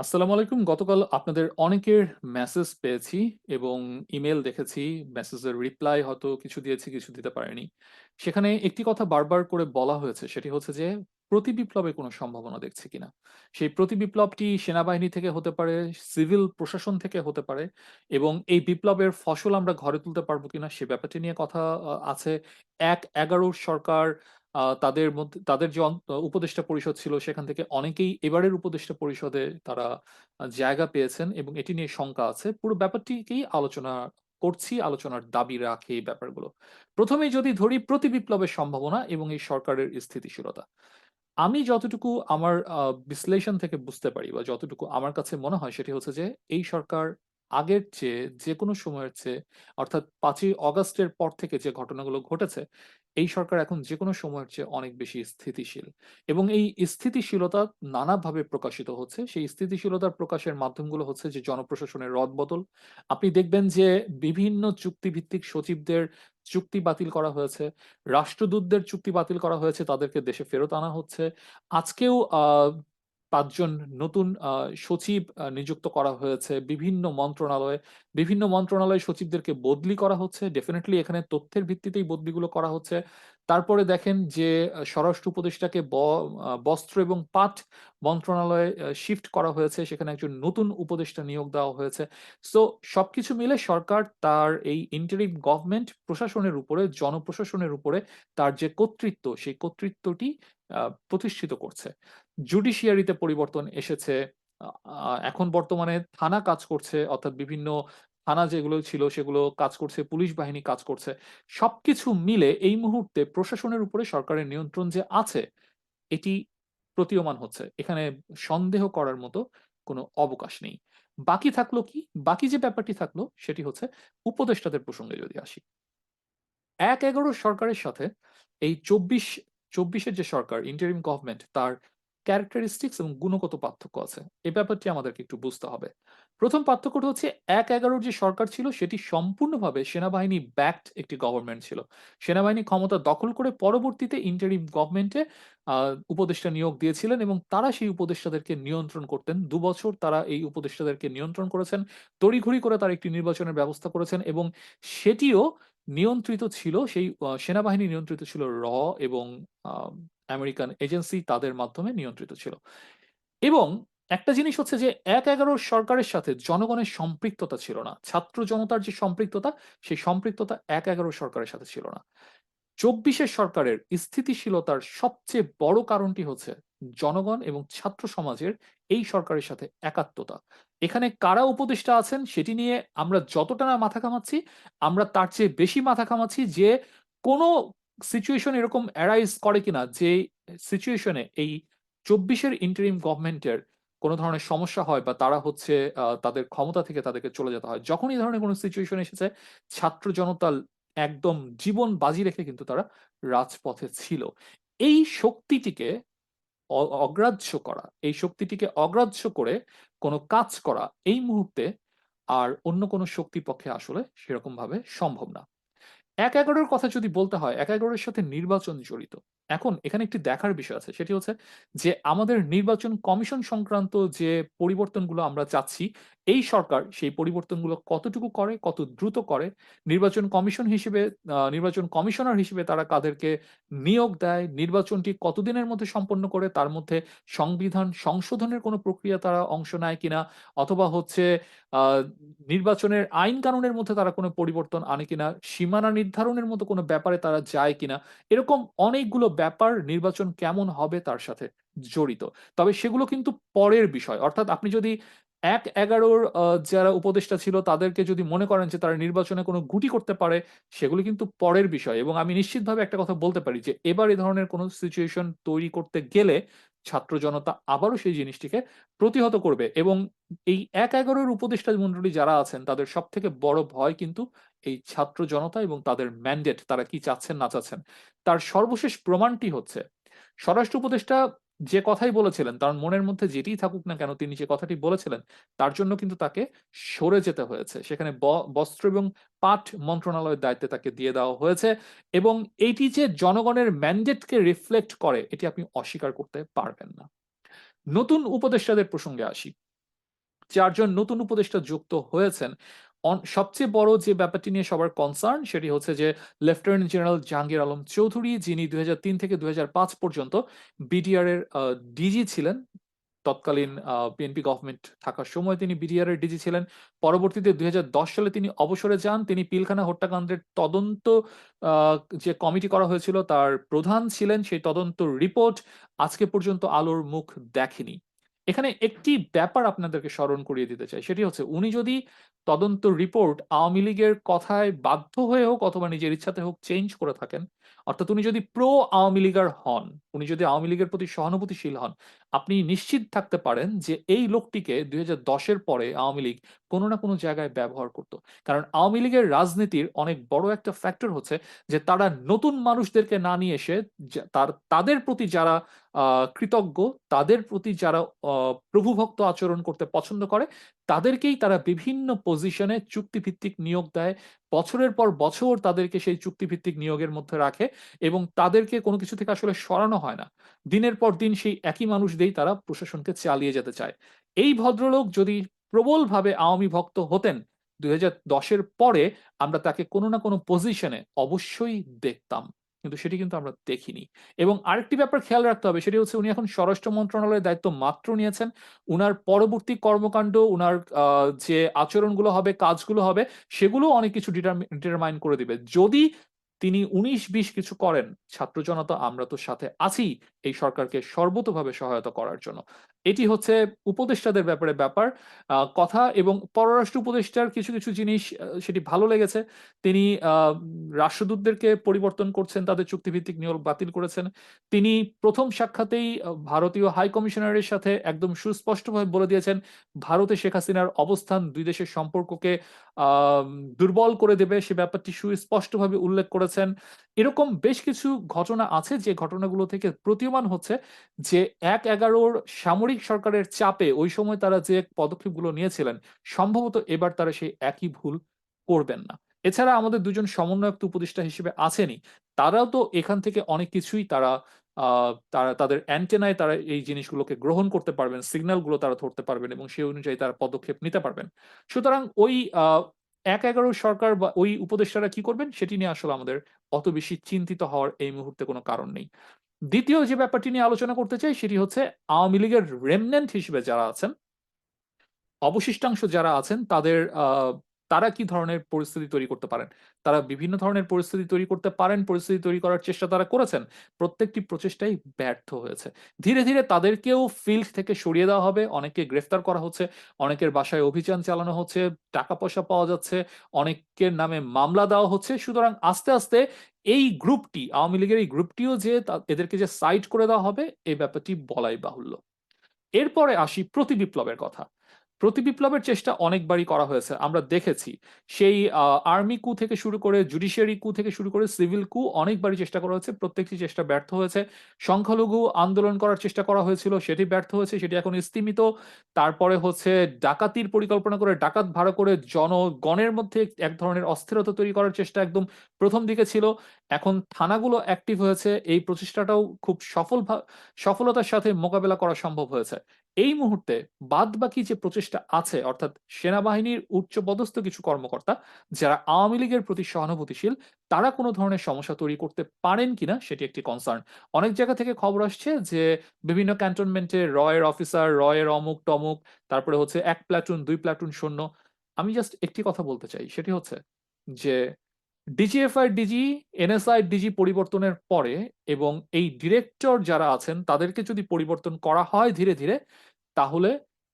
আসসালামু আলাইকুম। গতকাল আপনাদের অনেকের মেসেজ পেয়েছি এবং ইমেল দেখেছি। মেসেজের রিপ্লাই হয়তো কিছু দিয়েছি, কিছু দিতে পারিনি। সেখানে একটি কথা বারবার করে বলা হয়েছে, সেটি হচ্ছে যে প্রতিবিপ্লবের কোনো সম্ভাবনা দেখছি কিনা। সেই প্রতি বিপ্লবটি সেনাবাহিনী থেকে হতে পারে, সিভিল প্রশাসন থেকে হতে পারে এবং এই বিপ্লবের ফসল আমরা ঘরে তুলতে পারব কিনা সে ব্যাপারটি নিয়ে কথা আছে। ১-১১ র সরকার তাদের মধ্যে তাদের যে উপদেষ্টা পরিষদ ছিল সেখান থেকে অনেকেই এবারের উপদেষ্টা পরিষদে তারা জায়গা পেয়েছেন এবং এটি নিয়ে শঙ্কা আছে। পুরো ব্যাপারটিকেই আলোচনা করছি, আলোচনার দাবি রাখে এই ব্যাপারগুলো। প্রথমে যদি ধরি প্রতি বিপ্লবের সম্ভাবনা এবং এই সরকারের স্থিতিশীলতা। আমি যতটুকু আমার বিশ্লেষণ থেকে বুঝতে পারি বা যতটুকু আমার কাছে মনে হয় সেটি হচ্ছে যে এই সরকার আগের চেয়ে যেকোনো সময়ের চেয়ে অর্থাৎ পাঁচই অগাস্টের পর থেকে যে ঘটনাগুলো ঘটেছে, এই সরকার এখন যে কোনো সময়ের চেয়ে অনেক বেশি স্থিতিশীল। এবং এই স্থিতিশীলতা নানাভাবে প্রকাশিত হচ্ছে। সেই স্থিতিশীলতার প্রকাশের মাধ্যমগুলো হচ্ছে যে জনপ্রশাসনের রদবদল। আপনি দেখবেন যে বিভিন্ন চুক্তিভিত্তিক সচিবদের চুক্তি বাতিল করা হয়েছে। রাষ্ট্রদূতদের চুক্তি বাতিল করা হয়েছে, তাদেরকে দেশে ফেরত আনা হচ্ছে। আজকেও আ ৫ জন নতুন সচিব নিযুক্ত করা হয়েছে বিভিন্ন মন্ত্রণালয়ে। বিভিন্ন মন্ত্রণালয়ের সচিবদেরকে বদলি করা হচ্ছে। ডেফিনেটলি এখানে তথ্যের ভিত্তিতেই বদলিগুলো করা হচ্ছে। তারপরে দেখেন যে স্বরাষ্ট্র উপদেষ্টাকে বস্ত্র এবং পাট মন্ত্রণালয়ে শিফট করা হয়েছে। সেখানে একজন নতুন উপদেষ্টা নিয়োগ দেওয়া হয়েছে। সো সবকিছু মিলে সরকার তার এই ইন্টারিম গভর্নমেন্ট প্রশাসনের উপরে, জনপ্রশাসনের উপরে তার যে কর্তৃত্ব, সেই কর্তৃত্বটি প্রতিষ্ঠিত করছে। জুডিশিয়ারিতে পরিবর্তন এসেছে। এখন বর্তমানে থানা কাজ করছে অর্থাৎ বিভিন্ন থানা যেগুলো ছিল সেগুলো কাজ করছে, পুলিশ বাহিনী কাজ করছে। সবকিছু মিলে এই মুহূর্তে প্রশাসনের উপরে সরকারের নিয়ন্ত্রণ যে আছে, এটি প্রতীয়মান হচ্ছে। এখানে সন্দেহ করার মতো কোনো অবকাশ নেই। বাকি থাকল কি? বাকি যে ব্যাপারটি থাকল সেটি হচ্ছে উপদেষ্টাদের প্রসঙ্গে যদি আসি। ১-১১ সরকারের সাথে এই ২৪ ২৪ এর যে সরকার ইন্টারিম গভর্নমেন্ট তার ক্যারেক্টারিস্টিক্স এবং গুণগত পার্থক্য আছে। এ ব্যাপারটি আমাদেরকে একটু বুঝতে হবে। প্রথম পার্থক্যটা হচ্ছে, এক এগারোর যে সরকার ছিল, সেটি সম্পূর্ণভাবে সেনাবাহিনী ব্যাকড একটি গভর্নমেন্ট ছিল। সেনাবাহিনী ক্ষমতা দখল করে পরবর্তীতে ইন্টারিম গভর্নমেন্টে উপদেষ্টা নিয়োগ দিয়েছিলেন এবং তারা সেই উপদেষ্টাদেরকে নিয়ন্ত্রণ করতেন। ২ বছর তারা এই উপদেষ্টাদেরকে নিয়ন্ত্রণ করেছেন। তড়িঘড়ি করে তার একটি নির্বাচনের ব্যবস্থা করেছেন এবং সেটিও নিয়ন্ত্রিত ছিল সেই সেনাবাহিনী নিয়ন্ত্রিত ছিল র এবং আমেরিকান এজেন্সি তাদের মাধ্যমে নিয়ন্ত্রিত ছিল। এবং একটা জিনিস হচ্ছে যে ১-১১ সরকারের সাথে জনগণের সম্পৃক্ততা ছিল না। ছাত্র জনতার যে সম্পৃক্ততা, সেই সম্পৃক্ততা ১-১১ সরকারের সাথে ছিল না। ২৪ এর সরকারের স্থিতিশীলতার সবচেয়ে বড় কারণটি হচ্ছে জনগণ এবং ছাত্র সমাজের এই সরকারের সাথে একাত্মতা। এখানে কারা উপদেষ্টা আছেন সেটি নিয়ে আমরা যতটা না মাথা ঘামাচ্ছি, আমরা তার চেয়ে বেশি মাথা ঘামাচ্ছি যে কোন সিচুয়েশন এরকম অ্যারাইজ করে কিনা যে সিচুয়েশনে এই চব্বিশের ইন্টারিম গভর্নমেন্ট এর কোন ধরনের সমস্যা হয় বা তারা হচ্ছে তাদের ক্ষমতা থেকে তাদেরকে চলে যেতে হয়। যখন এই ধরনের কোন সিচুয়েশন এসেছে ছাত্র জনতা একদম জীবন বাজি রেখে কিন্তু তারা রাজপথে ছিল। এই শক্তিটিকে অগ্রাহ্য করা, এই শক্তিটিকে অগ্রাহ্য করে কোনো কাজ করা এই মুহূর্তে আর অন্য কোনো শক্তির পক্ষে আসলে সেরকম ভাবে সম্ভব না। এক এগারোর কথা যদি বলতে হয়, এক এগারোর সাথে নির্বাচন জড়িত। এখন এখানে একটি দেখার বিষয় আছে। সেটি হচ্ছে যে আমাদের নির্বাচন কমিশন সংক্রান্ত যে পরিবর্তনগুলো আমরা চাচ্ছি, এই সরকার সেই পরিবর্তনগুলো কতটুকু করে, কত দ্রুত করে, নির্বাচন কমিশন হিসেবে নির্বাচন কমিশনার হিসেবে তারা কাদেরকে নিয়োগ দেয়, নির্বাচনটি কতদিনের মধ্যে সম্পন্ন করে, তার মধ্যে সংবিধান সংশোধনের কোনো প্রক্রিয়া তারা অংশ নেয় কিনা অথবা হচ্ছে নির্বাচনের আইন কানুনের মধ্যে তারা কোনো পরিবর্তন আনে কিনা, সীমানা নির্ধারণের মতো কোনো ব্যাপারে তারা যায় কিনা। এরকম অনেকগুলো ব্যাপার নির্বাচন কেমন হবে তার সাথে জড়িত। তবে সেগুলো কিন্তু পরের বিষয়। অর্থাৎ আপনি যদি ১-১১ র যারা উপদেষ্টা ছিল তাদেরকে যদি মনে করেন যে তারা নির্বাচনে কোনো গুটি করতে পারে, সেগুলো কিন্তু পরের বিষয় এবং আমি নিশ্চিতভাবে একটা কথা বলতে পারি যে এবার এ ধরনের কোনো সিচুয়েশন তৈরি করতে গেলে ছাত্র জনতা আবারও সেই জিনিসটিকে প্রতিহত করবে এবং এই এক এগারোর উপদেষ্টা মন্ডলী যারা আছেন, তাদের সব থেকে বড় ভয় কিন্তু এই ছাত্র জনতা এবং তাদের ম্যান্ডেট তারা কি চাচ্ছেন না চাচ্ছেন। তার সর্বশেষ প্রমাণটি হচ্ছে, স্বরাষ্ট্র উপদেষ্টা যে কথাই বলেছিলেন, তার মনের মধ্যে যেটিই থাকুক না কেন তিনি যে কথাটি বলেছিলেন, তার জন্য কিন্তু তাকে সরে যেতে হয়েছে। সেখানে বস্ত্র এবং পাট মন্ত্রণালয়ের দায়িত্বে তাকে দিয়ে দেওয়া হয়েছে এবং এটি যে জনগণের ম্যান্ডেটকে রিফ্লেক্ট করে এটি আপনি অস্বীকার করতে পারবেন না। নতুন উপদেষ্টাদের প্রসঙ্গে আসি। চারজন নতুন উপদেষ্টা যুক্ত হয়েছেন সবচেয়ে বড় যে ব্যাপারটি নিয়ে সবার কনসার্ন সেটি হচ্ছে যে লেফটেন্যান্ট জেনারেল জাহাঙ্গীর আলম চৌধুরী যিনি দুই হাজার তিন থেকে দুই হাজার পাঁচ পর্যন্ত বিডিআর এর ডিজি ছিলেন, তৎকালীন বিএনপি গভর্নমেন্ট থাকার সময় তিনি বিডিআর এর ডিজি ছিলেন। পরবর্তীতে দুই হাজার দশ সালে তিনি অবসরে যান। তিনি পিলখানা হত্যাকাণ্ডের তদন্ত যে কমিটি করা হয়েছিল, তার প্রধান ছিলেন। সেই তদন্ত রিপোর্ট আজকে পর্যন্ত আলোর মুখ দেখেনি। এখানে একটি ব্যাপার আপনাদেরকে স্মরণ করিয়ে দিতে চাই। সেটি হচ্ছে, উনি যদি তদন্ত রিপোর্ট আওয়ামী লীগের কথায় বাধ্য হয়ে হোক অথবা নিজের ইচ্ছাতে হোক চেঞ্জ করে থাকেন, অর্থাৎ উনি যদি প্রো আওয়ামী লীগার হন উনি যদি আওয়ামী লীগের প্রতি সহানুভূতিশীল হন, আপনি নিশ্চিত থাকতে পারেন যে এই লোকটিকে দুই এর পরে আওয়ামী লীগ কোনো না কোনো জায়গায় ব্যবহার করত। কারণ আওয়ামী লীগের রাজনীতির অনেক বড় একটা ফ্যাক্টর হচ্ছে যে তারা নতুন মানুষদেরকে না নিয়ে এসে তার, তাদের প্রতি যারা কৃতজ্ঞ, তাদের প্রতি যারা প্রভুভক্ত আচরণ করতে পছন্দ করে তাদেরকেই তারা বিভিন্ন পজিশনে চুক্তিভিত্তিক নিয়োগ দেয়। বছরের পর বছর তাদেরকে সেই চুক্তিভিত্তিক নিয়োগের মধ্যে রাখে এবং তাদেরকে কোনো কিছু থেকে আসলে সরানো হয় না। দিনের পর দিন সেই একই মানুষ দিয়েই তারা প্রশাসনকে চালিয়ে যেতে চায়। এই ভদ্রলোক যদি প্রবলভাবে আওয়ামী ভক্ত হতেন, দুই হাজার দশের পরে আমরা তাকে কোনো না কোনো পজিশনে অবশ্যই দেখতাম। কিন্তু সেটি কিন্তু আমরা দেখিনি। এবং আরেকটি ব্যাপার খেয়াল রাখতে হবে, সেটি হচ্ছে উনি এখন স্বরাষ্ট্র মন্ত্রণালয়ের দায়িত্ব মাত্র নিয়েছেন। উনার পরবর্তী কর্মকাণ্ড, উনার যে আচরণগুলো হবে, কাজগুলো হবে, সেগুলো অনেক কিছু ডিটারমাইন করে দিবে। যদি তিনি উনিশ বিশ কিছু করেন। ছাত্র জনতা, আমরা তো সাথে আছি এই সরকারকে সর্বতভাবে সহায়তা করার জন্য। এটি হচ্ছে উপদেষ্টাদের ব্যাপারে ব্যাপার। কথা এবং পররাষ্ট্র উপদেষ্টার কিছু কিছু জিনিস সেটি ভালো লেগেছে। তিনি রাষ্ট্রদূতদেরকে পরিবর্তন করছেন, তাদের চুক্তিভিত্তিক নিয়োগ বাতিল করেছেন। তিনি প্রথম সাক্ষাতেই ভারতীয় হাই কমিশনারের সাথে একদম সুস্পষ্টভাবে বলে দিয়েছেন, ভারতে শেখ হাসিনার অবস্থান, দুই দেশের সম্পর্ককে দুর্বল করে দেবে, সে ব্যাপারটি সুস্পষ্টভাবে উল্লেখ করেছেন। এরকম বেশ কিছু ঘটনা আছে যে ঘটনাগুলো থেকে প্রতীয়মান হচ্ছে যে এক এগারোর সামরিক সরকারের চাপে ওই সময় তারা যে পদক্ষেপগুলো নিয়েছিলেন, সম্ভবত এবার তারা সেই একই ভুল করবেন না। এছাড়া আমাদের দুজন সমন্বয়ক উপদেষ্টা হিসেবে আছেনই। তারাও তো এখান থেকে অনেক কিছুই তারা তারা, তাদের অ্যান্টেনায় তারা এই জিনিসগুলোকে গ্রহণ করতে পারবেন সিগন্যালগুলো তারা ধরতে পারবেন এবং সেই অনুযায়ী তারা পদক্ষেপ নিতে পারবেন। সুতরাং ওই এক এগারো সরকার বা ওই উপদেষ্টারা কি করবেন সেটি নিয়ে আসলে আমাদের অত বেশি চিন্তিত হওয়ার এই মুহূর্তে কোনো কারণ নেই। দ্বিতীয় যে ব্যাপারটি নিয়ে আলোচনা করতে চাই সেটি হচ্ছে আওয়ামী লীগের রেমনেন্ট হিসেবে যারা আছেন, অবশিষ্টাংশ যারা আছেন তাদের তারা কি ধরনের পরিস্থিতি তৈরি করতে পারেন? তারা বিভিন্ন ধরনের পরিস্থিতি তৈরি করতে পারেন, পরিস্থিতি তৈরি করার চেষ্টা তারা করেছেন। প্রত্যেকটি প্রচেষ্টাই ব্যর্থ হয়েছে। ধীরে ধীরে তাদেরকেও ফিল্ড থেকে সরিয়ে দেওয়া হবে। অনেকে গ্রেফতার করা হচ্ছে, অনেকের বাসায় অভিযান চালানো হচ্ছে টাকা পয়সা পাওয়া যাচ্ছে, অনেকের নামে মামলা দেওয়া হচ্ছে। সুতরাং আস্তে আস্তে এই গ্রুপটি, আওয়ামী লীগের এই গ্রুপটিও যে এদেরকে যে সাইড করে দেওয়া হবে, এই ব্যাপারটি বলাই বাহুল্য। এরপরে আসি প্রতি বিপ্লবের কথা। প্রতি বিপ্লবের চেষ্টা অনেকবারই করা হয়েছে, আমরা দেখেছি। সেই আর্মি কু থেকে শুরু করে জুডিশিয়ারি কু থেকে শুরু করে সিভিল কু অনেকবারই চেষ্টা করা হয়েছে, প্রত্যেকটি চেষ্টা ব্যর্থ হয়েছে। সংখ্যালঘু আন্দোলন করার চেষ্টা করা হয়েছিল, সেটি ব্যর্থ হয়েছে, সেটি এখন স্থিমিত। তারপরে হচ্ছে ডাকাতির পরিকল্পনা করে ডাকাত ভাড়া করে জনগণের মধ্যে এক ধরনের অস্থিরতা তৈরি করার চেষ্টা একদম প্রথম দিকে ছিল। এখন থানাগুলো অ্যাক্টিভ হয়েছে, এই প্রচেষ্টাটাও খুব সফল সফলতার সাথে মোকাবেলা করা সম্ভব হয়েছে। এই মুহূর্তে বাদ বাকি যে প্রচেষ্টা আছে, অর্থাৎ সেনাবাহিনীর উচ্চপদস্থ কিছু কর্মকর্তা, যারা আওয়ামী লীগের প্রতি সহানুভূতিশীল, তারা কোনো ধরনের সমস্যা তৈরি করতে পারেন কিনা সেটি একটি কনসার্ন অনেক জায়গা থেকে খবর আসছে যে বিভিন্ন ক্যান্টনমেন্টে রয়ের অফিসার রয়ের অমুক টমুক তারপরে হচ্ছে এক প্লাটুন দুই প্লাটুন সৈন্য। আমি জাস্ট একটি কথা বলতে চাই, সেটি হচ্ছে যে ডিজিএফআই, ডিজি, এনএসআই, ডিজি পরিবর্তনের পরে এবং এই ডিরেক্টর যারা আছেন, তাদেরকে যদি পরিবর্তন করা হয় ধীরে ধীরে, তাহলে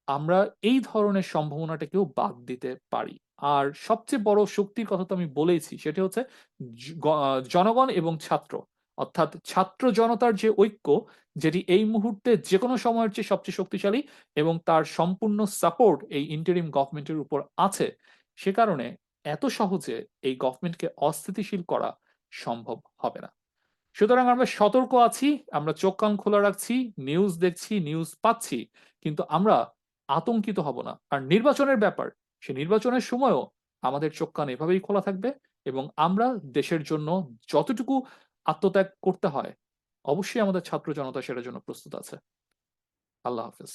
আমরা এই ধরনের সম্ভাবনাটাকেও বাদ দিতে পারি। আর সবচেয়ে বড় শক্তির কথা তো আমি বলেইছি, সেটি হচ্ছে জনগণ এবং ছাত্র। অর্থাৎ ছাত্র জনতার যে ঐক্য, যেটি এই মুহূর্তে যে কোনো সময়ের চেয়ে সবচেয়ে শক্তিশালী এবং তার সম্পূর্ণ সাপোর্ট এই ইন্টারিম গভর্নমেন্টের উপর আছে, সে কারণে এত সহজে এই গভর্নমেন্টকে অস্থিতিশীল করা সম্ভব হবে না। সুতরাং আমরা সতর্ক আছি, আমরা চোখ কান খোলা রাখছি নিউজ দেখছি নিউজ পাচ্ছি, কিন্তু আমরা আতঙ্কিত হব না। আর নির্বাচনের ব্যাপার, সে নির্বাচনের সময়ও আমাদের চোখ কান এভাবেই খোলা থাকবে এবং আমরা দেশের জন্য যতটুকু আত্মত্যাগ করতে হয়, অবশ্যই আমাদের ছাত্র জনতা সেটার জন্য প্রস্তুত আছে। আল্লাহ হাফেজ।